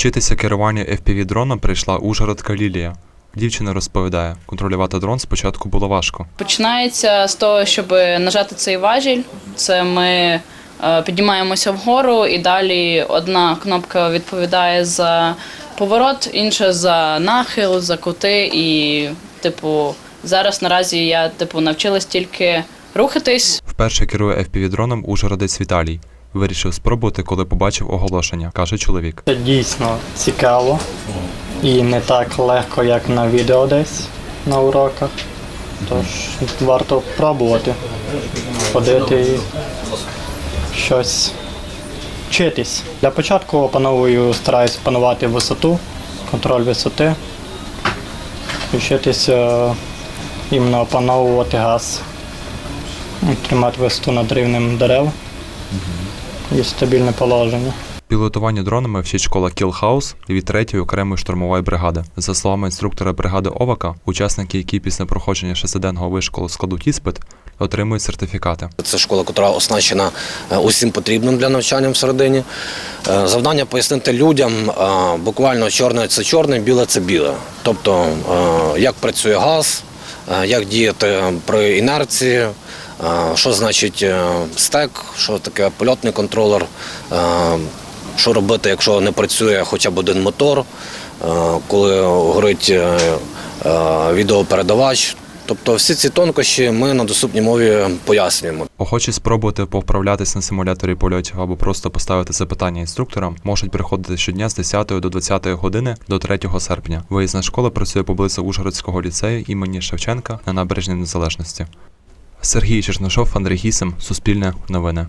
Вчитися керуванню FPV-дроном прийшла Ужгородка Лілія. Дівчина розповідає, контролювати дрон спочатку було важко. Починається з того, щоб нажати цей важіль. Це ми е, піднімаємося вгору, і далі одна кнопка відповідає за поворот, інша за нахил, за кути. І, типу, зараз наразі я типу навчилась тільки рухатись. Вперше керує FPV-дроном Ужгородець Віталій. Вирішив спробувати, коли побачив оголошення, каже чоловік. Це дійсно цікаво і не так легко, як на відео десь на уроках. Тож варто пробувати ходити і щось вчитись. Для початку опановую, стараюсь опанувати висоту, контроль висоти, вчитися іменно опановувати газ, тримати висоту над рівнем дерев і стабільне положення. Пілотування дронами вчить школа Kill House від 3-ї окремої штурмової бригади. За словами інструктора бригади Овака, учасники, які після проходження шестиденного вишколу складуть іспит, отримують сертифікати. Це школа, яка оснащена е, усім потрібним для навчання всередині. Е, Завдання пояснити людям е, буквально чорне це чорне, біле це біле. Тобто, як працює газ, як діяти при інерції, що значить е, стек, що таке польотний контролер, е, що робити, якщо не працює хоча б один мотор, е, коли горить відеопередавач. Тобто всі ці тонкощі ми на доступній мові пояснюємо. Охочі спробувати повправлятись на симуляторі польотів або просто поставити запитання інструкторам, можуть приходити щодня з 10 до 20 години до 3 серпня. Виїзна школа працює поблизу Ужгородського ліцею імені Шевченка на набережній Незалежності. Сергій Черношов, Андрій Гісем, Суспільне новини.